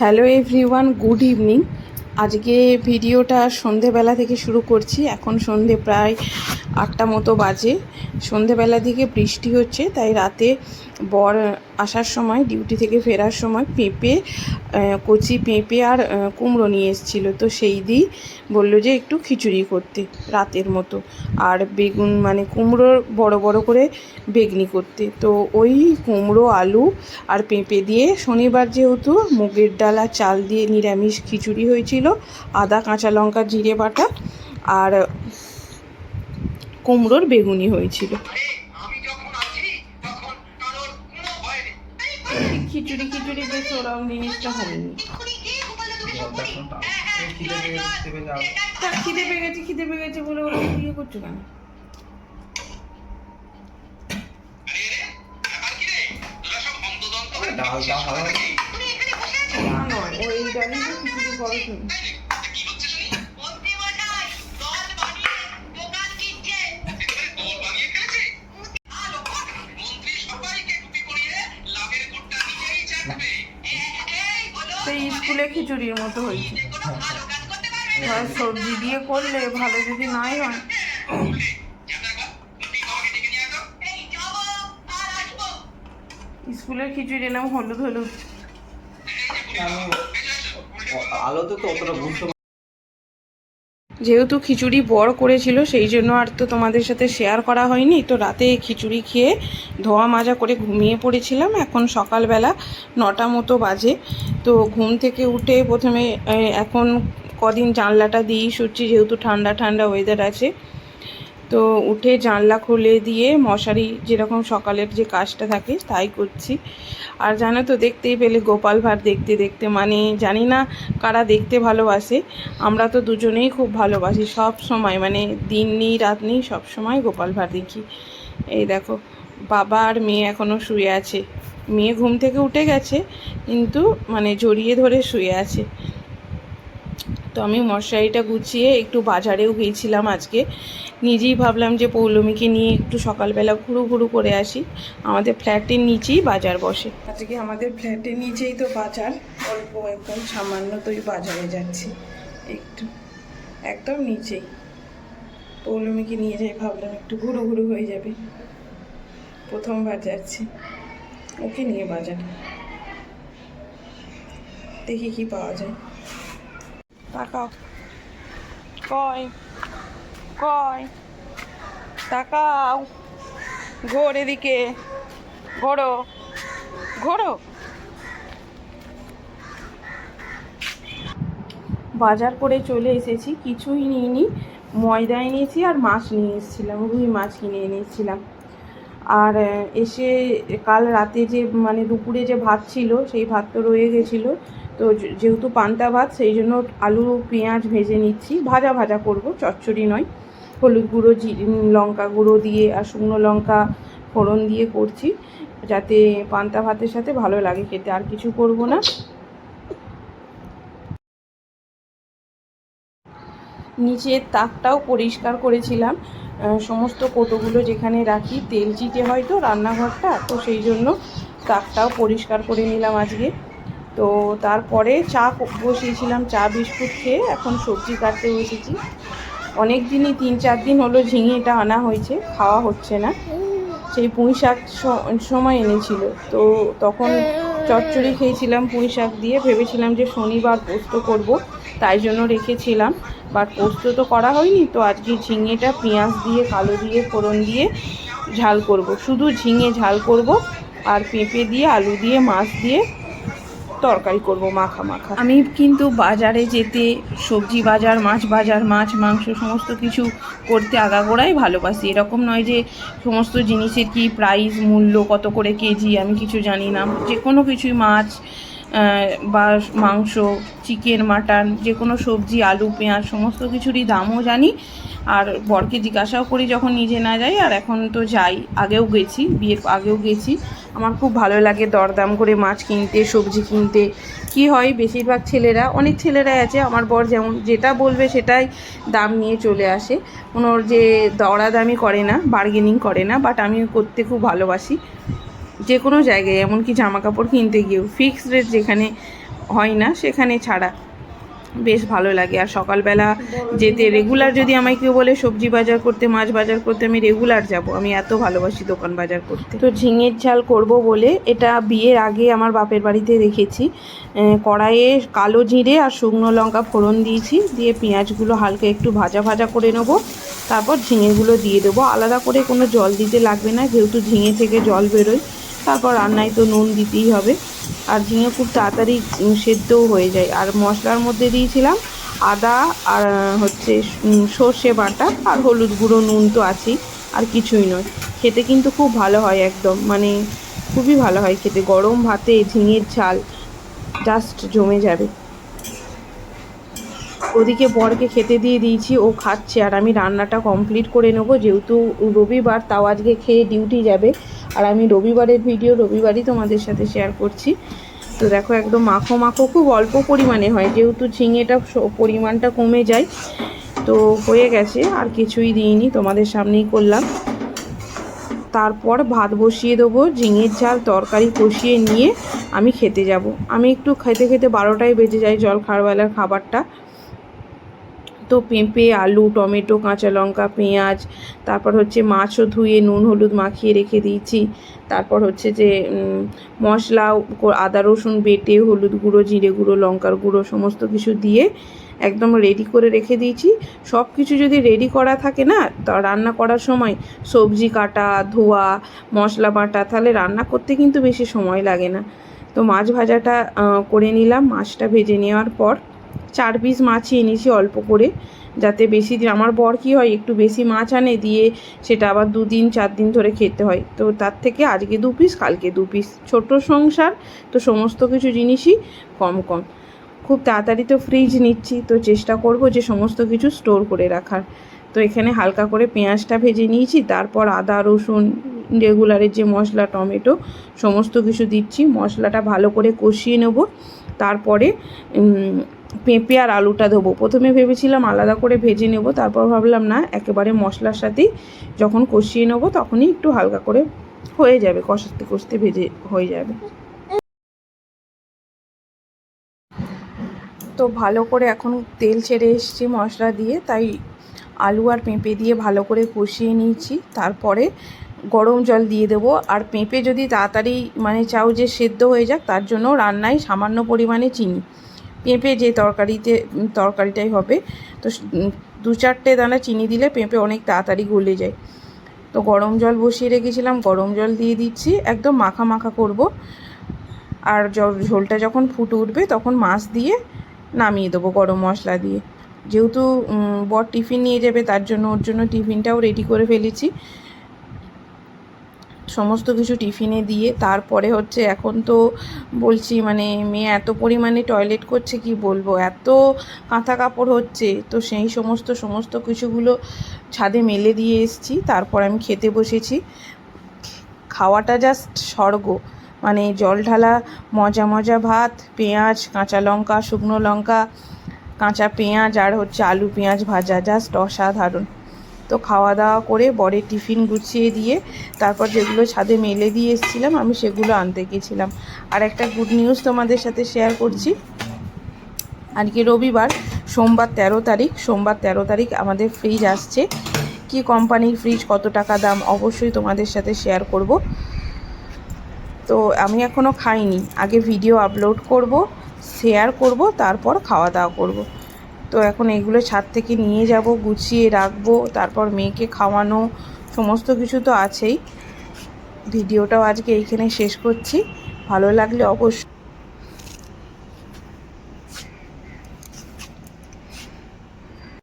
Hello everyone, good evening. আজকে ভিডিওটা সন্ধেবেলা থেকে শুরু করছি। এখন সন্ধে প্রায় আটটা মতো বাজে। সন্ধেবেলা দিকে বৃষ্টি হচ্ছে, তাই রাতে বর আসার সময়, ডিউটি থেকে ফেরার সময় পেঁপে কচি পেঁপে আর কুমড়ো নিয়ে এসেছিল। তো সেই দিই বলল যে একটু খিচুড়ি করতে রাতের মতো। আর বেগুন মানে কুমড়োর বড় বড় করে বেগনি করতে। তো ওই কুমড়ো, আলু আর পেঁপে দিয়ে শনিবার যেহেতু মুগের ডাল আর চাল দিয়ে নিরামিষ খিচুড়ি হয়েছিল, আদা, কাঁচা লঙ্কা, জিরে বাটা আর কুমড়োর বেগুনি হয়েছিল আমি যখন আছি তখন কারোর কোনো ভয় নেই খিচুড়ি খিচুড়ি বেশ ওরকম জিনিসটা হয়নি। তার খিদে পেয়ে গেছে খিদে পেয়ে গেছে বলে ওরকম ইয়ে করছ কেন? ডাল হয়ে? না ওই ডালি তো খিচুড়ি করো স্কুলে খিচুড়ির মতো হয়েছে। পারবে এবার সবজি দিয়ে করলে ভালো যদি নাই হয়। স্কুলের খিচুড়ি নাম হলুদ হলুদ। আলো তো তো অতটা বুঝতে যেহেতু খিচুড়ি বড় করেছিল, সেই জন্য আর তো তোমাদের সাথে শেয়ার করা হয়নি। তো রাতে খিচুড়ি খেয়ে ধোয়া মাজা করে ঘুমিয়ে পড়েছিলাম। এখন সকালবেলা নটা মতো বাজে। তো ঘুম থেকে উঠে প্রথমে এখন কদিন জানলাটা দিয়েই শুচ্ছি, যেহেতু ঠান্ডা ঠান্ডা ওয়েদার আছে। তো উঠে জানলা খুলে দিয়ে মশারি যেরকম সকালের যে কাজটা থাকে তাই করছি। আর জানো তো, দেখতেই পেলে গোপাল ভাঁড় দেখতে দেখতে মানে জানি না কারা দেখতে ভালোবাসে, আমরা তো দুজনেই খুব ভালোবাসি সব সময় মানে দিন নেই, রাত নেই, সব সময় গোপাল ভাঁড় দেখি। এই দেখো, বাবা আর মেয়ে এখনও শুয়ে আছে। মেয়ে ঘুম থেকে উঠে গেছে, কিন্তু মানে জড়িয়ে ধরে শুয়ে আছে। তো আমি মশারিটা গুছিয়ে একটু বাজারেও গিয়েছিলাম আজকে। নিজেই ভাবলাম যে পৌলমীকে নিয়ে একটু সকালবেলা ঘুরু ঘুরু করে আসি। আমাদের ফ্ল্যাটের নিচেই বাজার বসে। আজকে আমাদের ফ্ল্যাটের নিচেই তো বাজার। অল্প একদম সামান্য তোই বাজারে যাচ্ছি। একটু, একদম নিচেই। পৌলমীকে নিয়ে যাই ভাবলাম একটু ঘুরু ঘুরু হয়ে যাবে। প্রথমবার যাচ্ছি। ওকে নিয়ে বাজার। দেখি কি পাওয়া যায়। তাকাও। কয় কয় তাকাও। ঘোর এদিকে। ঘোরো। ঘোরো। বাজার করে চলে এসেছি। কিছুই নিইনি। ময়দা এনেছি আর মাছ নিয়ে এসেছিলাম। রুই মাছ কিনে এনেছিলাম। আর এসে কাল রাতে যে মানে দুপুরে যে ভাত ছিল, সেই ভাত তো রয়ে গেছিল। তো যেহেতু পান্তা ভাত, সেই জন্য আলু, পেঁয়াজ ভেজে নিচ্ছি। ভাজা ভাজা করব, চচ্চড়ি নয়। হলুদ গুঁড়ো, জি লঙ্কা গুঁড়ো দিয়ে আর শুকনো লঙ্কা ফোড়ন দিয়ে করছি, যাতে পান্তা ভাতের সাথে ভালো লাগে খেতে। আর কিছু করব না। নিচের তাকটাও পরিষ্কার করেছিলাম। সমস্ত কোটোগুলো যেখানে রাখি, তেল চিটে হয় তো রান্নাঘরটা, তো সেই জন্য তাকটাও পরিষ্কার করে নিলাম আজকে। তো তারপরে চা বসিয়েছিলাম, চা বিস্কুট খেয়ে এখন সবজি কাটতে বসেছি। অনেক দিনই তিন চার দিন হলো ঝিঙেটা আনা হয়েছে, খাওয়া হচ্ছে না। সেই পুঁই শাক সময় এনেছিল। তো তখন চচ্চড়ি খেয়েছিলাম পুঁই শাক দিয়ে, ভেবেছিলাম যে শনিবার পোস্ত করব। তাই জন্য রেখেছিলাম। বাট পোস্ত তো করা হয়নি, তো আজকে ঝিঙেটা পেঁয়াজ দিয়ে, কালো দিয়ে, ফোড়ন দিয়ে ঝাল করব। শুধু ঝিঙে ঝাল করব আর পেঁপে দিয়ে, আলু দিয়ে, মাছ দিয়ে তরকারি করব মাখা মাখা। আমি কিন্তু বাজারে যেতে, সবজি বাজার, মাছ বাজার, মাছ, মাংস সমস্ত কিছু করতে আগাগোড়াই ভালোবাসি। এরকম নয় যে সমস্ত জিনিসের কি প্রাইস মূল্য, কত করে কেজি, আমি কিছু জানি না। যে কোনো কিছুই মাছ বা মাংস চিকেন মাটন যে কোনো সবজি, আলু, পেঁয়াজ, সমস্ত কিছুরই দামও জানি। আর বরকে জিজ্ঞাসাও করি যখন নিজে না যাই, আর এখন তো যাই, আগেও গেছি, বিয়ের আগেও গেছি। আমার খুব ভালো লাগে দরদাম করে মাছ কিনতে, সবজি কিনতে। কি হয়, বেশিরভাগ ছেলেরা, অনেক ছেলেরাই আছে, আমার বর যেমন, যেটা বলবে সেটাই দাম নিয়ে চলে আসে। কোনো যে দরাদামি করে না বার্গেনিং করে না বাট আমি করতে খুব ভালোবাসি। যে কোনো জায়গায়, এমনকি জামা কাপড় কিনতে গিয়েও। ফিক্সড রেট যেখানে হয় না, সেখানে ছাড়া বেশ ভালো লাগে। আর সকালবেলা যেতে রেগুলার যদি আমায় কেউ বলে সবজি বাজার করতে, মাছ বাজার করতে, আমি রেগুলার যাব। আমি এত ভালোবাসি দোকান বাজার করতে। তো ঝিঙের ঝাল করব বলে এটা বিয়ের আগে আমার বাপের বাড়িতে রেখেছি। কড়াইয়ে কালো জিরে আর শুকনো লঙ্কা ফোড়ন দিয়েছি। দিয়ে পেঁয়াজগুলো হালকা একটু ভাজা ভাজা করে নেব। তারপর ঝিঙেগুলো দিয়ে দেবো। আলাদা করে কোনো জল দিতে লাগবে না, যেহেতু ঝিঙে থেকে জল বেরোয়। তারপর রান্নায় তো নুন দিতেই হবে। আর ঝিঙে খুব তাড়াতাড়ি সেদ্ধও হয়ে যায়। আর মশলার মধ্যে দিয়েছিলাম আদা আর হচ্ছে সর্ষে বাটা আর হলুদ গুঁড়ো, নুন তো আছেই। আর কিছুই নয়। খেতে কিন্তু খুব ভালো হয় একদম। মানে খুবই ভালো হয় খেতে। গরম ভাতে ঝিঙের ঝাল জাস্ট জমে যাবে। ওদিকে বরকে খেতে দিয়ে দিয়েছি, ও খাচ্ছে আর আমি রান্নাটা কমপ্লিট করে নেব। যেহেতু রবিবার, তাও আজকে খেয়ে ডিউটি যাবে। আর আমি রবিবারের ভিডিও রবিবারই তোমাদের সাথে শেয়ার করছি। তো দেখো একদম মাখো মাখো, খুব অল্প পরিমাণে হয়, যেহেতু ঝিঙেটা পরিমাণটা কমে যায়। তো হয়ে গেছে, আর কিছুই দিইনি, তোমাদের সামনেই করলাম। তারপর ভাত বসিয়ে দেবো, ঝিঙের ঝাল তরকারি কষিয়ে নিয়ে আমি খেতে যাব। আমি একটু খেতে খেতে বারোটায় বেজে যাই জল খাওয়ার বেলার খাবারটা। তো পেঁপে, আলু, টমেটো, কাঁচা লঙ্কা, পেঁয়াজ, তারপর হচ্ছে মাছও ধুয়ে নুন, হলুদ মাখিয়ে রেখে দিয়েছি। তারপর হচ্ছে যে মশলা আদা, রসুন বেটে, হলুদ গুঁড়ো, জিরে গুঁড়ো, লঙ্কার গুঁড়ো, সমস্ত কিছু দিয়ে একদম রেডি করে রেখে দিয়েছি। সব কিছু যদি রেডি করা থাকে না, তা রান্না করার সময় সবজি কাটা, ধোয়া, মশলা বাটা, তাহলে রান্না করতে কিন্তু বেশি সময় লাগে না। তো মাছ ভাজাটা করে নিলাম। মাছটা ভেজে নেওয়ার পর চার পিস মাছই এনেছি অল্প করে, যাতে বেশি দিন আমার বর কী হয়, একটু বেশি মাছ আনে, দিয়ে সেটা আবার দুদিন, চার দিন ধরে খেতে হয়। তো তার থেকে আজকে দু পিস, কালকে দু পিস। ছোট সংসার, তো সমস্ত কিছু জিনিসই কম কম। খুব তাড়াতাড়ি তো ফ্রিজ নিচ্ছি, তো চেষ্টা করব যে সমস্ত কিছু স্টোর করে রাখার। তো এখানে হালকা করে পেঁয়াজটা ভেজে নিয়েছি, তারপর আদা, রসুন রেগুলারের যে মশলা, টমেটো, সমস্ত কিছু দিচ্ছি। মশলাটা ভালো করে কষিয়ে নেব। তারপরে পেঁপে আর আলুটা দেবো প্রথমে ভেবেছিলাম আলাদা করে ভেজে নেব, তারপর ভাবলাম না, একেবারে মশলার সাথেই যখন কষিয়ে নেব তখনই একটু হালকা করে হয়ে যাবে, কষাতে কষতে ভেজে হয়ে যাবে। তো ভালো করে এখন তেল ছেড়ে এসেছি মশলা দিয়ে, তাই আলু আর পেঁপে দিয়ে ভালো করে কষিয়ে নিয়েছি। তারপরে গরম জল দিয়ে দেবো, আর পেঁপে যদি তাড়াতাড়ি মানে চাও যে সেদ্ধ হয়ে যাক, তার জন্য রান্নায় সামান্য পরিমাণে চিনি। পেঁপে যে তরকারিতে তরকারিটাই হবে, তো দু চারটে দানা চিনি দিলে পেঁপে অনেক তাড়াতাড়ি গলে যায়। তো গরম জল বসিয়ে রেখেছিলাম, গরম জল দিয়ে দিচ্ছি, একদম মাখা মাখা করব। আর ঝোলটা যখন ফুটে উঠবে তখন মাছ দিয়ে নামিয়ে দেবো গরম মশলা দিয়ে। যেহেতু বর টিফিন নিয়ে যাবে তার জন্য, ওর জন্য টিফিনটাও রেডি করে ফেলেছি। সমস্ত কিছু টিফিনে দিয়ে তারপরে হচ্ছে এখন তো বলছি মানে মেয়ে এত পরিমাণে টয়লেট করছে, কি বলব? এত কাঁথা কাপড় হচ্ছে, তো সেই সমস্ত সমস্ত কিছুগুলো ছাদে মেলে দিয়ে এসছি, তারপর আমি খেতে বসেছি। খাওয়াটা জাস্ট স্বর্গ মানে জল ঢালা, মজা মজা ভাত, পেঁয়াজ, কাঁচা লঙ্কা, শুকনো লঙ্কা, কাঁচা পেঁয়াজ আর হচ্ছে আলু পেঁয়াজ ভাজা জাস্ট অসাধারণ। তো খাওয়া দাওয়া করে বরের টিফিন গুছিয়ে দিয়ে তারপর যেগুলো ছাদে মেলে দিয়ে এসেছিলাম, আমি সেগুলো আনতে গেছিলাম। আর একটা গুড নিউজ তোমাদের সাথে শেয়ার করছি। আজকে রবিবার, সোমবার তেরো তারিখ, সোমবার তেরো তারিখ আমাদের ফ্রিজ আসছে। কি কোম্পানির ফ্রিজ কত টাকা দাম, অবশ্যই তোমাদের সাথে শেয়ার করব। তো আমি এখনও খাইনি, আগে ভিডিও আপলোড করব শেয়ার করব, তারপর খাওয়া দাওয়া করব। তো এখন এগুলো ছাদ থেকে নিয়ে যাব, গুছিয়ে রাখব, তারপর মেয়েকে খাওয়ানো, সমস্ত কিছু তো আছেই। ভিডিওটাও আজকে এইখানে শেষ করছি। ভালো লাগলে অবশ্যই